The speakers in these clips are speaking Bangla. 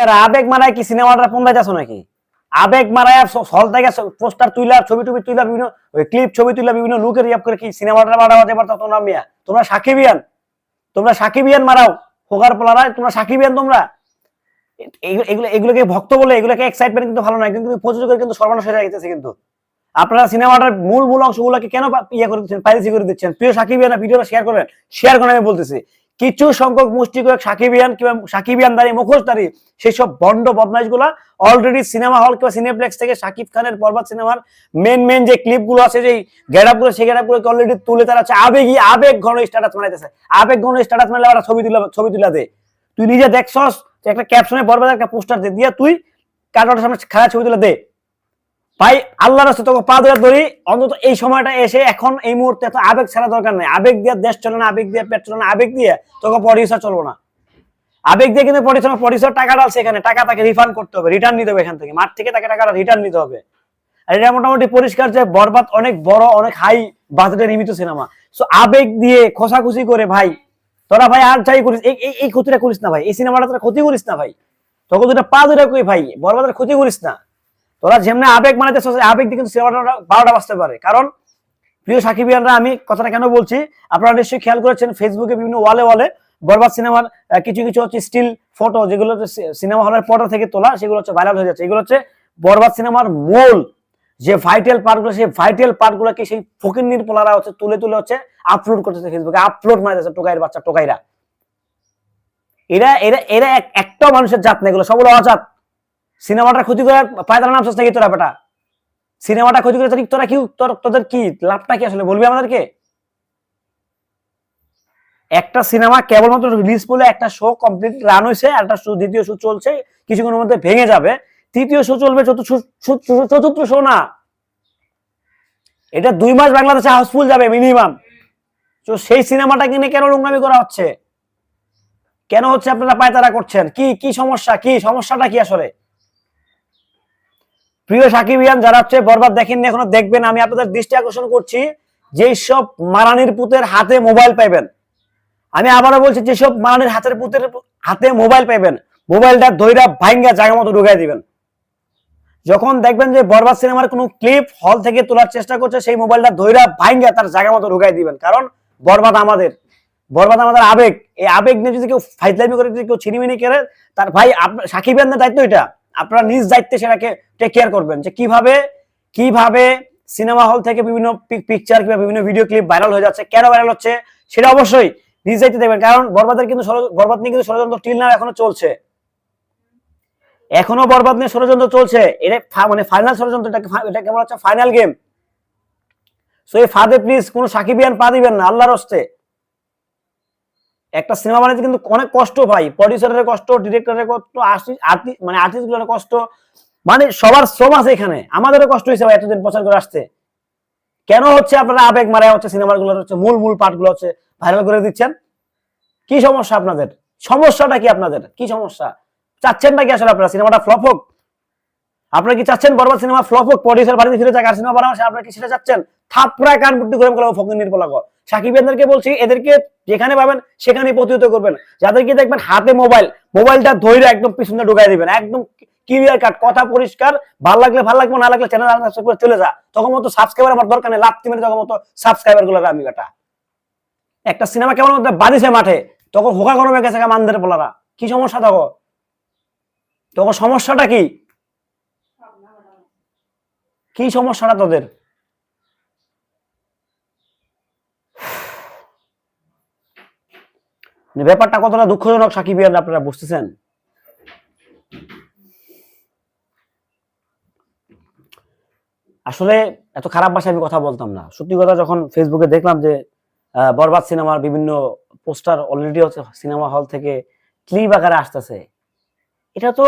আবেগ মারায় কি সিনেমাটা পন্দাইতেছ নাকি? আবেগ মারায় হল থেকে পোস্টার তুইলা, ছবি টবি তুইলা, বিভিন্ন ক্লিপ ছবি তুইলা, বিভিন্ন লুকের ইয়াপ করে কি সিনেমাটা হতে পারতো তোমরা মিয়া? তোমরা সাকিবিয়ান তোমরা সাকিবিয়ান মারাও হোকার পোলারা তোমরা সাকিবিয়ান তোমরা। এগুলো- এগুলো, এগুলোকে ভক্ত বলে, এগুলোকে এক্সাইটমেন্ট কিন্তু ভালো নয়, কিন্তু প্রযোজকের কিন্তু সর্বনাশ হয়ে গেছে কিন্তু। আপনারা সিনেমাটার মূল মূল অংশগুলোকে কেন ইয়ে করে দিচ্ছেন পাইরেসি করে দিচ্ছেন? প্রিয় সাকিবিয়ানা ভিডিওটা শেয়ার করেন শেয়ার করেন আমি বলতেছি। কিছু সংখ্যক মুষ্টিকর সাকিবিয়ান কিংবা সাকিবিয়ানদারি মুখোশদারি সেই সব বন্ড বদমাইশগুলা অলরেডি সিনেমা হল কিংবা সিনেপ্লেক্স থেকে সাকিব খানের বরবাদ সিনেমার মেন মেন যে ক্লিপগুলো আছে যে গেট আপগুলো সেই গেট আপ গুলোকে অলরেডি তুলে তারা হচ্ছে আবেগী, আবেগ ঘন স্ট্যাটাস মানাইতেছে আবেগ ঘন স্ট্যাটাস মারলে ওরা ছবি তুলে ছবি তুলা দে তুই নিজে দেখছস একটা ক্যাপশনে বরবাদ একটা পোস্টার দে, দিয়া তুই কার্ডটার সামনে খেলা ছবি তুলে দে। ভাই, আল্লাহর রাস্তা তোকে পা ধরে ধরি, অন্তত এই সময়টা এসে এখন এই মুহূর্তে এত আবেগ ছাড়া দরকার নেই। আবেগ দিয়ে দেশ চলে না, আবেগ দিয়ে পেট চলে না, আবেগ দিয়ে তোকে পরিসর চলবো না। আবেগ দিয়ে কিন্তু পরিসর পরিসর টাকা ডালছে এখানে, টাকা তাকে রিফান্ড করতে হবে রিটার্ন নিতে হবে এখান থেকে। মাঠ থেকে তাকে টাকাটা রিটার্ন নিতে হবে। আর এটা মোটামুটি পরিষ্কার যে বরবাদ অনেক বড়, অনেক হাই বাজেটে নির্মিত সিনেমা। সো আবেগ দিয়ে খোসাখুসি করে ভাই, তোরা ভাই আর যাই করিস, এই ক্ষতিটা করিস না ভাই, এই সিনেমাটা তোরা ক্ষতি করিস না ভাই। তোকে দুটা পা ধরে কই ভাই, বরবাদের ক্ষতি করিস না। তোরা যেমনি আবেগ মানাতে আবেগ দিয়ে কিন্তু বারোটা বাজতে পারে। কারণ প্রিয় সাকিবিয়ানরা, আমি কথাটা কেন বলছি? আপনারা নিশ্চয়ই খেয়াল করেছেন, ফেসবুকে বিভিন্ন ওয়ালে ওয়ালে বরবাদ সিনেমার কিছু কিছু হচ্ছে স্টিল ফটো যেগুলো সিনেমা হলের পর্দা থেকে তোলা, সেগুলো হচ্ছে ভাইরাল হয়ে যাচ্ছে। এগুলো হচ্ছে বরবাদ সিনেমার মূল যে ভাইটাল পার্টগুলো সেই ভাইটাল পার্টগুলোকে সেই ফকির নির্পলারা হচ্ছে তুলে তুলে হচ্ছে আপলোড করতেছে ফেসবুকে আপলোড মারা যাচ্ছে টোকাইয়ের বাচ্চা, টোকাইরা। এরা এরা এরা এক- একটাও মানুষের জাত না, এগুলো সবগুলো অজাত। সিনেমাটা ক্ষতি করার পায়তারা নাম নাকি তোরা বেটা? সিনেমাটা ক্ষতি করে তোর- কি তোদের কি লাভটা কি আসলে? বলবি আমাদেরকে? একটা সিনেমা কেবলমাত্র রিলিজ বলে একটা শো কমপ্লিট রান হয়েছে একটা show- দ্বিতীয় শো চলছে, কিছুক্ষণের মধ্যে ভেঙে যাবে। তৃতীয় শো চলবে, চতুর্থ শো- চতুর্থ শো না। এটা দুই মাস বাংলাদেশে হাউসফুল যাবে মিনিমাম তো সেই সিনেমাটা কিনে কেন নোংরামি করা হচ্ছে? কেন হচ্ছে আপনারা পায়তারা করছেন? কি কি সমস্যা? কি সমস্যাটা কি আসলে? প্রিয় সাকিবিয়ান যারা হচ্ছে বরবাদ দেখেননি, এখনও দেখবেন, আমি আপনাদের দৃষ্টি আকর্ষণ করছি, যেই সব মারানির পুতের হাতে মোবাইল পাইবেন। আমি আবারও বলছি যেসব মারানির হাতের পুতের হাতে মোবাইল পাইবেন, মোবাইলটা ধৈরা ভাঙ্গা জায়গা মতো ঢুকাই দিবেন। যখন দেখবেন যে বরবাদ সিনেমার কোনো ক্লিপ হল থেকে তোলার চেষ্টা করছে, সেই মোবাইলটা ধৈরা ভাইঙ্গা তার জায়গা মতো ঢুকাই দিবেন। কারণ বরবাদ আমাদের বরবাদ আমাদের আবেগ। এই আবেগ নিয়ে যদি কেউ ফাইজলামি করে, যদি কেউ ছিনিমিনি করে, তার ভাই সাকিবের দায়িত্ব এটা। আপনারা নিজ দায়িত্বে সেটাকে টেক কেয়ার করবেন যে কীভাবে কীভাবে সিনেমা হল থেকে বিভিন্ন পিকচার কিংবা বিভিন্ন ভিডিও ক্লিপ ভাইরাল হয়ে যাচ্ছে, কেন ভাইরাল হচ্ছে, সেটা অবশ্যই নিজ দায়িত্বে দেখবেন। কারণ বরবাদের কিন্তু বরবাদ নিয়ে কিন্তু ষড়যন্ত্র টিল না এখনও চলছে। এখনও বরবাদ নিয়ে ষড়যন্ত্র চলছে। এটা মানে ফাইনাল ষড়যন্ত্র এটা কেমন হচ্ছে ফাইনাল গেম সো এই ফাদে প্লিজ কোনো সাকিবিয়ান পা দিবেন না, আল্লাহর হস্তে। একটা সিনেমা বানাতে কিন্তু অনেক কষ্ট ভাই। প্রডিউসারের কষ্ট ডিরেক্টরের কষ্ট মানে আর্টিস্টগুলোর কষ্ট। মানে সবার শ্রম আছে এখানে। আমাদেরও কষ্ট হয়েছে ভাই এতদিন প্রচার করে আসতে। কেন হচ্ছে আপনারা আবেগ মারা হচ্ছে সিনেমারগুলো হচ্ছে মূল মূল পার্টগুলো হচ্ছে ভাইরাল করে দিচ্ছেন? কি সমস্যা আপনাদের? সমস্যাটা কি আপনাদের? কি সমস্যা? চাচ্ছেন নাকি আসলে আপনারা সিনেমাটা ফ্লপ হোক? আপনারা কি চাচ্ছেন বরবাদ সিনেমা ফ্লপ হোক? প্রডিউসার বাড়িতে ফিরে যাক আর সিনেমা বানাবো আপনারা কি সেটা চাচ্ছেন? থাপড়া কান বুদ্ধি গেলাম ফকির নির্পলাগ সাকিবেনদেরকে বলছি, এদেরকে যেখানে পাবেন সেখানে প্রতিহত করবেন। যাদেরকে দেখবেন হাতে মোবাইল, মোবাইলটা ধৈর্য একদম পিছনে ঢুকাই দিবেন। একদম ক্লিয়ার কাট কথা পরিষ্কার, ভালো লাগলে ভালো লাগবে, না লাগলে চ্যানেল সাবস্ক্রাইব করে চলে যা। তখন মতো সাবস্ক্রাইবার আমার দরকার নেই লাভ মেরে তখন মতো সাবস্ক্রাইবারগুলো আমি বেটা। একটা সিনেমা কেমন মতো বাদিছে মাঠে। তখন হোকা গরমে গেছে মানদের পোলারা। কি সমস্যা তখন? তখন সমস্যাটা কি? কি সমস্যাটা তোদের? মানে ব্যাপারটা কতটা দুঃখজনক সাকিবিয়ান আপনারা বুঝতেছেন? আসলে এত খারাপ ভাষায় আমি কথা বলতাম না। সত্যি কথা, যখন ফেসবুকে দেখলাম যে বরবাদ সিনেমার বিভিন্ন পোস্টার অলরেডি সিনেমা হল থেকে ক্লিপ আকারে আসতেছে, এটা তো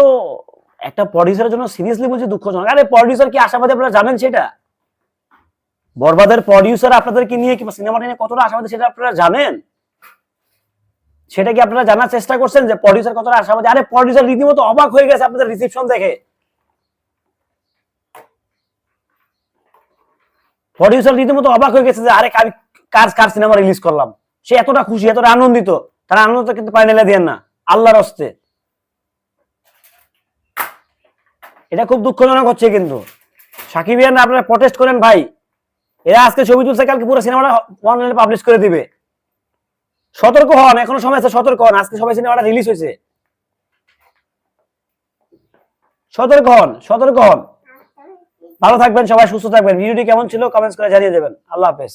একটা প্রডিউসারের জন্য সিরিয়াসলি বলছি দুঃখজনক। আরে প্রডিউসার কি আশাবাদী আপনারা জানেন সেটা? বরবাদের প্রডিউসার আপনাদেরকে নিয়ে কিংবা সিনেমাটা নিয়ে কতটা আশাবাদী সেটা আপনারা জানেন? সেটা কি আপনারা জানার চেষ্টা করছেন যে প্রডিউসার কতটা আশাবাদী? আরে প্রডিউসার রীতিমতো অবাক হয়ে গেছে আপনাদের রিসিপশন দেখে। প্রডিউসার রীতিমতো অবাক হয়ে গেছে যে আরে আমি কার সিনেমা রিলিজ করলাম? সে এতটা খুশি, এতটা আনন্দিত। তারা আনন্দ কিন্তু পাইনালে দেন না। আল্লাহর হস্তে। এটা খুব দুঃখজনক হচ্ছে কিন্তু। সাকিবিয়ান আপনারা প্রটেস্ট করেন ভাই। এরা আজকে ছবি তুলছে, কালকে পুরো সিনেমাটা অনলাইনে পাবলিশ করে দিবে। সতর্ক হন, এখনও সময় আছে, সতর্ক হন। আজকে সবাই সিনেমাটা রিলিজ হয়েছে। সতর্ক হন সতর্ক হন। ভালো থাকবেন, সবাই সুস্থ থাকবেন। ভিডিওটি কেমন ছিল কমেন্টস করে জানিয়ে দেবেন। আল্লাহ হাফেজ।